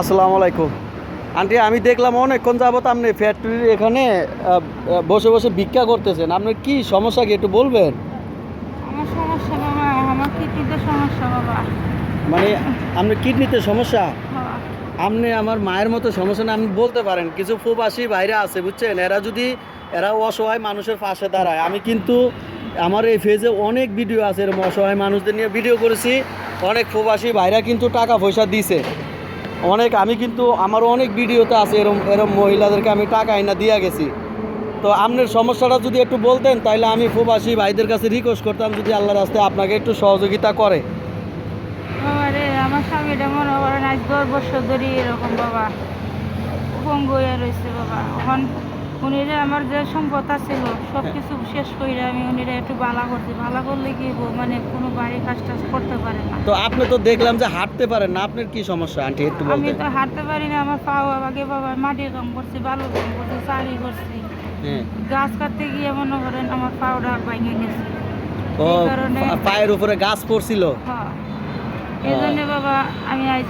আসসালামু আলাইকুম। আন্টি আমি দেখলাম অনেকক্ষণ যাবত আপনি ফ্যাক্টরির এখানে বসে বসে ভিক্ষা করতেছেন। আপনার কি সমস্যা কি একটু বলবেন? আমার সমস্যা বাবা আমার কিডনিতে সমস্যা বাবা। মানে আপনার কিডনিতে সমস্যা? হ্যাঁ। আপনি আমার মায়ের মতো সমস্যা না আপনি বলতে পারেন কিছু প্রবাসী বাইরে আছে বুঝছেন? এরা যদি এরা অসহায় মানুষের পাশে দাঁড়ায়। আমি কিন্তু আমার এই ফেজে অনেক ভিডিও আছে এরকম অসহায় মানুষদের নিয়ে ভিডিও করেছি। অনেক প্রবাসী ভাইরা কিন্তু টাকা পয়সা দিছে। অনেক, আমি কিন্তু আমার অনেক ভিডিওতে আছে এরম এরম মহিলাদেরকে আমি টাকা আইনা দিয়ে গেছি। তো আপনার সমস্যাটা যদি একটু বলতেন তাহলে আমি খুব প্রবাসী ভাইদের কাছে রিকোয়েস্ট করতাম যদি আল্লাহর রাস্তায় আপনাকে একটু সহযোগিতা করে। আমার স্বামীটা মনে করেন, আজ বছর ধরে এরকম বাবা বাবা। উনিরা আমার যে সম্পদ আছিল সব কিছু শেষ করে আমি উনিরা একটু বালা করছি। বালা করলে কি মানে কোনো বাড়ি কাজ টাজ করতে পারে না। তো আপনি তো দেখলাম যে হাঁটতে পারেন না আপনার কি সমস্যা? আন্টি একটু বলতে আমি তো হাঁটতে পারি না আমার পাও আগে বাবা মাটির কাম করছি বালুর কাম করছি চাকরি করছি। হ্যাঁ। গাছ কাটতে গিয়ে মনে করেন আমার পাউডা ভেঙে গেছে। ও কারণে- পায়ের উপরে গাছ পড়ছিল। হ্যাঁ। এই জন্য বাবা আমি আজ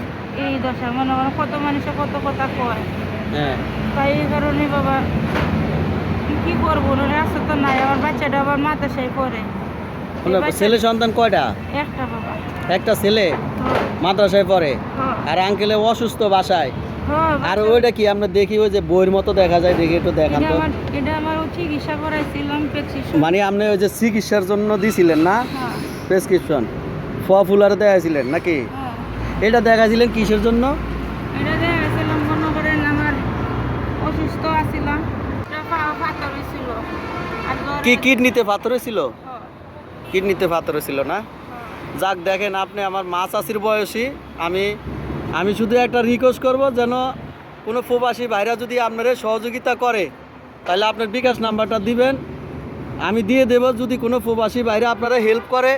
এই দশা মনে করেন কত মানুষে কত কথা কয়। হ্যাঁ। তাই এই কারণে বাবা কি করব? না রাস্তা তো নাই আমার বাচ্চাটা আবার মাদ্রাসায় পড়ে। এই মানে ছেলে সন্তান কয়টা? একটা বাবা। একটা ছেলে মাদ্রাসায় পড়ে হ্যাঁ, আর আঙ্কেলে অসুস্থ বাসায়। হ্যাঁ, আর ওইটা কি আমরা দেখি ওই যে বইয়ের মতো দেখা যায় দেখি একটু দেখান এটা তো। আমার এটা আমার চিকিৎসা করাইছিলাম মানে আপনি ওই যে চিকিৎসার জন্য দিছিলেন না? প্রেসক্রিপশন ফ ফুলারে দেখাইছিলেন নাকি? এটা দেখাইছিলেন কিসের জন্য? এটা দেখাইছিলাম মনে করেন আমার অসুস্থ আছিলাম। পাথর হয়েছিল কি কিডনিতে পাথর ছিল? হ্যাঁ, কিডনিতে পাথর ছিল না? হ্যাঁ। যাক দেখেন আপনি আমার মা চাষির বয়সী। আমি আমি শুধু একটা রিকোয়েস্ট করব যেন কোনো প্রবাসী ভাইরা যদি আপনারা সহযোগিতা করে তাহলে আপনার বিকাশ নাম্বারটা দিবেন। আমি দিয়ে দেব যদি কোনো প্রবাসী ভাইরা আপনারা হেল্প করে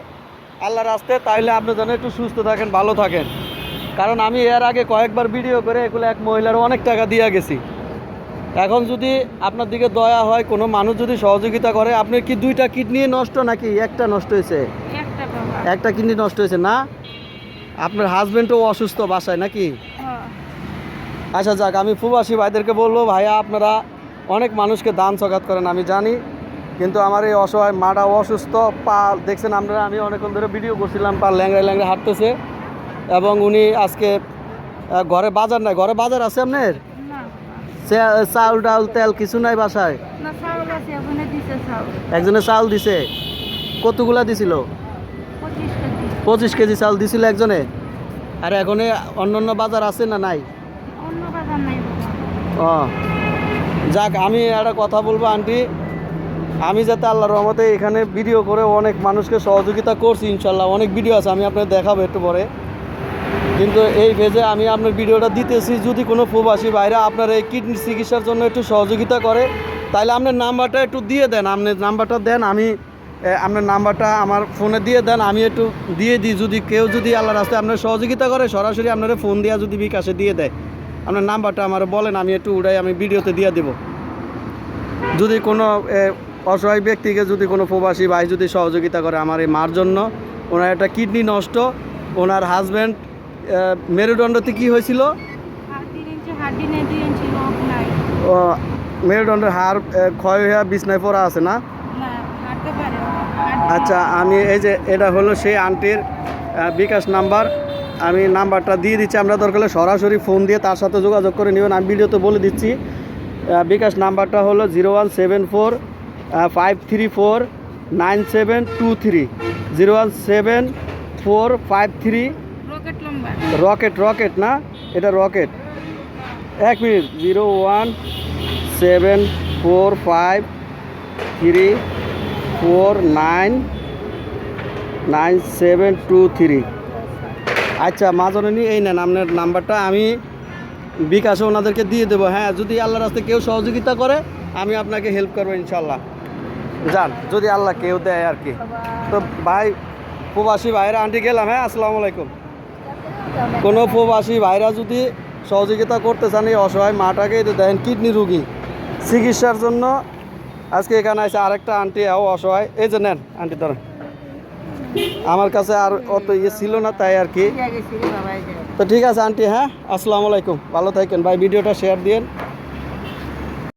আল্লাহর রাস্তায় তাহলে আপনি যেন একটু সুস্থ থাকেন ভালো থাকেন। কারণ আমি এর আগে কয়েকবার ভিডিও করে এগুলো এক মহিলার অনেক টাকা দিয়ে গেছি। এখন যদি আপনার দিকে দয়া হয় কোনো মানুষ যদি সহযোগিতা করে আপনার কি দুইটা কিডনি নষ্ট নাকি একটা নষ্ট হয়েছে? একটা কিডনি নষ্ট হয়েছে না? আপনার হাজবেন্ডও অসুস্থ বাসায় নাকি? হ্যাঁ। আচ্ছা যাক আমি প্রবাসী ভাইদেরকে বলব ভাইয়া আপনারা অনেক মানুষকে দান সকাত করেন আমি জানি। কিন্তু আমার এই অসহায় মাটা অসুস্থ পা দেখছেন আপনারা আমি অনেকক্ষণ ধরে ভিডিও করছিলাম পা ল্যাংড়ায় ল্যাংড়ে হাঁটতেছে। এবং উনি আজকে ঘরে বাজার নাই। ঘরে বাজার আছে আপনার? চাউল ডাউল তেল কিছু নাই বাসায়? একজনে চাউল। দিছে? কতগুলা দিছিল? পঁচিশ কেজি। চাউল দিছিল একজনে? আর এখন অন্য অন্য বাজার আছে না নাই? ও। যাক আমি একটা কথা বলব আন্টি। আমি যাতে আল্লাহ রহমতে এখানে ভিডিও করে অনেক মানুষকে সহযোগিতা করছি ইনশাল্লাহ। অনেক ভিডিও আছে আমি আপনার দেখাবো একটু পরে। কিন্তু এই ভেজে আমি আপনার ভিডিওটা দিতেছি, যদি কোনো প্রবাসী ভাইরা আপনার এই কিডনি চিকিৎসার জন্য একটু সহযোগিতা করে তাহলে আপনার নাম্বারটা একটু দিয়ে দেন আপনি নাম্বারটা দেন, আমি আপনার নাম্বারটা আমার ফোনে দিয়ে দেন, আমি একটু দিয়ে দিই, যদি কেউ যদি আল্লাহ রাস্তায় আপনার সহযোগিতা করে, সরাসরি আপনারা ফোন দেওয়া যদি বিকাশে দিয়ে দেয়, আপনার নাম্বারটা আমার বলেন, আমি একটু উড়াই, আমি ভিডিওতে দিয়ে দেবো। যদি কোনো অসহায় ব্যক্তিকে যদি কোনো প্রবাসী ভাই যদি সহযোগিতা করে আমার এই মার জন্য, ওনার একটা কিডনি নষ্ট, ওনার হাজব্যান্ড মেরুদণ্ডতে কি হয়েছিল? মেরুদণ্ডের হাড় ক্ষয় হয়ে বিছনায় পড়া আছে না? আচ্ছা আমি এই যে এটা হলো সেই আন্টির বিকাশ নাম্বার। আমি নাম্বারটা দিয়ে দিচ্ছি, আমরা দরকার হলে সরাসরি ফোন দিয়ে তার সাথে যোগাযোগ করে নেবেন। আমি ভিডিওতে বলে দিচ্ছি বিকাশ নাম্বারটা হলো zero one seven four five three four, nine seven two three. Zero one seven four, five three rocket লম্বা। রকেট রকেট না? এটা রকেট। এক minute. Zero one, seven, four, five, three, four, nine nine, seven, two, three. আচ্ছা মাজনী এই নেন আপনার নাম্বারটা। আমি বিকাশে ওনাদেরকে দিয়ে দেবো। হ্যাঁ যদি আল্লাহ রাস্তায় কেউ সহযোগিতা করে, আমি আপনাকে হেল্প করব ইনশাল্লাহ যান, যদি আল্লাহ কেউ দেয় আর কি। তো ভাই, প্রবাসী ভাইরা আন্টি গেলাম হ্যাঁ আসসালামু আলাইকুম। কোনো প্রবাসী ভাইরা যদি সহযোগিতা করতে চান এই অসহায় মাটাকে দেন কিডনি রুগী চিকিৎসার জন্য আজকে এখানে আছে আরেকটা আন্টি আও অসহায়। এই যে নেন আন্টি ধরেন। আমার কাছে আর অত ইয়ে ছিল না তাই আর কি। তো ঠিক আছে আন্টি হ্যাঁ আসসালামু আলাইকুম ভালো থাকেন। ভাই ভিডিওটা শেয়ার দিয়েন।